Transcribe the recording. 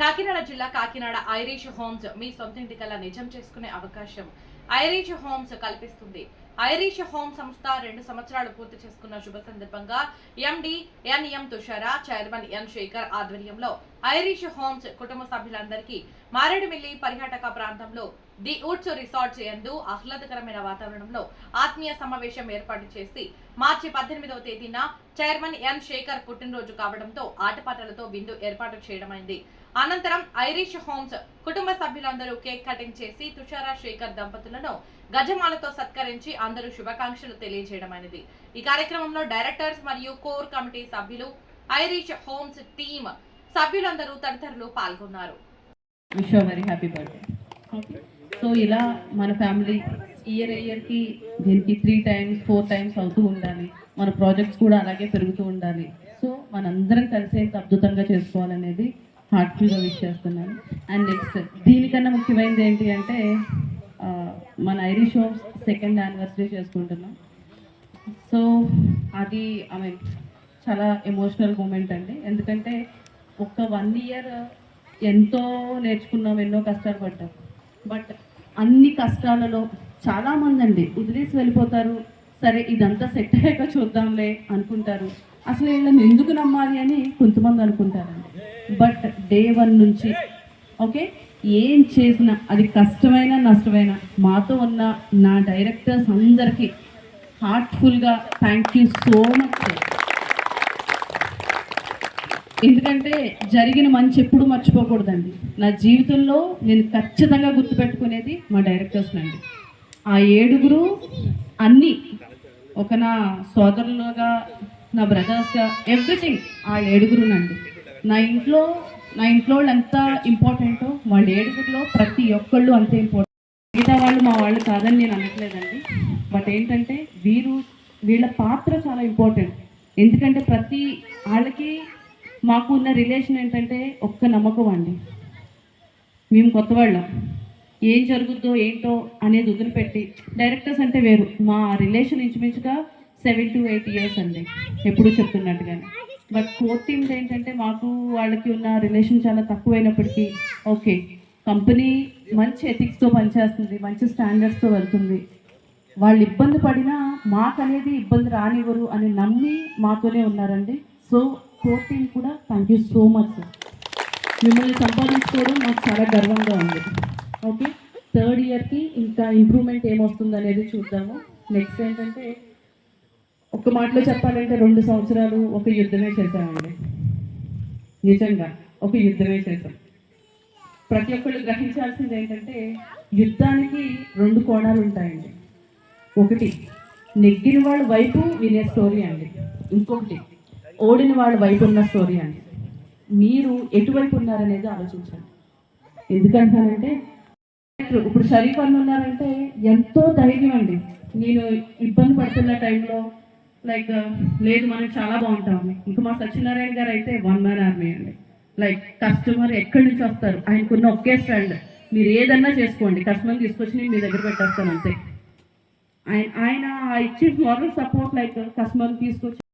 కాకినాడ జిల్లా Kakinada Irish homes మీ సొంత కల్లా నిజం చేసుకునే అవకాశం ఐరిష్ హోమ్స్ కల్పిస్తుంది. ఐరిష్ హోమ్ సంస్థ రెండు సంవత్సరాలు పూర్తి చేసుకున్న శుభ సందర్భంగా MD NM Tushara chairman N Shekhar ఆధ్వర్యంలో ఐరిష్ హోమ్స్ కుటుంబ సభ్యులందరికీ మారేడుమిల్లి పర్యాటక ప్రాంతంలో ది వుడ్స్ రిసార్ట్స్ యందు ఆహ్లాదకరమైన వాతావరణంలో ఆత్మీయ సమావేశం ఏర్పాటు చేసి మార్చి పద్దెనిమిదవ తేదీన చైర్మన్ ఎన్ శేఖర్ పుట్టినరోజు కావడంతో ఆటపాటలతో విందు ఏర్పాటు చేయడమైంది. అనంతరం ఐరిష్ హోమ్స్ కుటుంబ సభ్యులందరూ కేక్ కటింగ్ చేసి తుషారా శేఖర్ దంపతులను గజమాలతో సత్కరించి అందరూ శుభాకాంక్షలు తెలియజేయడమైనది. ఈ కార్యక్రమంలో డైరెక్టర్స్ మరియు కోర్ కమిటీ సభ్యులు ఐరిష్ హోమ్స్ టీమ్ సభ్యులందరూ తదితరులు పాల్గొన్నారు. Wish very happy birthday. Okay so ఇలా మన ఫ్యామిలీ ఇయర్ ఇయర్కి దీనికి త్రీ టైమ్స్ ఫోర్ టైమ్స్ అవుతూ ఉండాలి. మన ప్రాజెక్ట్స్ కూడా అలాగే పెరుగుతూ ఉండాలి. సో మనందరం కలిసే అద్భుతంగా చేసుకోవాలనేది హార్ట్ఫుల్గా విష్ చేస్తున్నాను. అండ్ నెక్స్ట్ దీనికన్నా ముఖ్యమైనది ఏంటి అంటే మన ఐరిష్ హోమ్స్ సెకండ్ యానివర్సరీ చేసుకుంటున్నాం. సో అది ఐ మీన్ చాలా ఎమోషనల్ మూమెంట్ అండి. ఎందుకంటే ఒక వన్ ఇయర్ ఎంతో నేర్చుకున్నాం ఎన్నో కష్టాలు పడ్డాం. బట్ అన్ని కష్టాలలో చాలామంది అండి వదిలేసి వెళ్ళిపోతారు. సరే ఇదంతా సెట్ అయ్యాక చూద్దాంలే అనుకుంటారు. అసలు వీళ్ళని ఎందుకు నమ్మాలి అని కొంతమంది అనుకుంటారండి. బట్ డే వన్ నుంచి ఓకే? ఏం చేసినా అది కష్టమైన నష్టమైన మాతో ఉన్న నా డైరెక్టర్స్ అందరికీ హార్ట్ఫుల్గా థ్యాంక్ యూ సో మచ్ ఎందుకంటే జరిగిన మంచి ఎప్పుడు మర్చిపోకూడదండి. నా జీవితంలో నేను ఖచ్చితంగా గుర్తుపెట్టుకునేది మా డైరెక్టర్స్ అండి ఆ ఏడుగురు అన్నీ ఒక నా సోదరులుగా నా బ్రదర్స్గా ఎవ్రీథింగ్ ఆ ఏడుగురునండి నా ఇంట్లో నా ఇంట్లో వాళ్ళు ఎంత ఇంపార్టెంటో వాళ్ళ ఏడుగురిలో ప్రతి ఒక్కళ్ళు అంతే ఇంపార్టెంట్. మిగతా వాళ్ళు మా వాళ్ళు కాదని నేను అనట్లేదండి. బట్ ఏంటంటే వీరు వీళ్ళ పాత్ర చాలా ఇంపార్టెంట్. ఎందుకంటే ప్రతి వాళ్ళకి మాకు ఉన్న రిలేషన్ ఏంటంటే ఒక్క నమ్మకం అండి. మేము కొత్త వాళ్ళం ఏం జరుగుద్దో ఏంటో అనేది వదిలిపెట్టి డైరెక్టర్స్ అంటే వేరు. మా రిలేషన్ ఇంచుమించుగా సెవెన్ టు ఎయిట్ ఇయర్స్ అండి. ఎప్పుడూ చెప్తున్నట్టుగానే. బట్ కోర్ టీమ్స్ ఏంటంటే మాకు వాళ్ళకి ఉన్న రిలేషన్ చాలా తక్కువైనప్పటికీ ఓకే కంపెనీ మంచి ఎథిక్స్తో పనిచేస్తుంది మంచి స్టాండర్డ్స్తో వెళ్తుంది. వాళ్ళు ఇబ్బంది పడినా మాకు అనేది ఇబ్బంది రానివ్వరు అని నమ్మి మాతోనే ఉన్నారండి. సో కోర్ కూడా thank you so much sir మిమ్మల్ని సంపాదించుకోవడం నాకు చాలా గర్వంగా ఉంది. ఓకే థర్డ్ ఇయర్కి ఇంకా ఇంప్రూవ్మెంట్ ఏమొస్తుంది అనేది చూద్దాము. నెక్స్ట్ ఏంటంటే ఒక మాటలో చెప్పాలంటే రెండు సంవత్సరాలు ఒక యుద్ధమే చేశామండి. నిజంగా ఒక యుద్ధమే చేశాం. ప్రతి ఒక్కళ్ళు గ్రహించాల్సింది ఏంటంటే యుద్ధానికి రెండు కోణాలు ఉంటాయండి. ఒకటి నెగ్గిన వాళ్ళ వైపు వినే స్టోరీ అండి. ఇంకొకటి ఓడిన వాళ్ళ వైపు ఉన్న స్టోరీ అండి. మీరు ఎటువైపు ఉన్నారనేది ఆలోచించండి. ఎందుకంటానంటే ఇప్పుడు షరీఫ్ అన్న ఉన్నారంటే ఎంతో ధైర్యం అండి. నేను ఇబ్బంది పడుతున్న టైంలో లైక్ లేదు మనం చాలా బాగుంటాం. ఇంకా మా సత్యనారాయణ గారు అయితే వన్ మ్యాన్ ఆర్మీ అండి. లైక్ కస్టమర్ ఎక్కడి నుంచి వస్తారు? ఆయనకున్న ఒకే స్టాండ్ మీరు ఏదన్నా చేసుకోండి. కస్టమర్ తీసుకొచ్చి నేను మీ దగ్గర పెట్టేస్తాను అంతే. ఆయన ఆయన ఇచ్చే మోరల్ సపోర్ట్ లైక్ కస్టమర్ తీసుకొచ్చి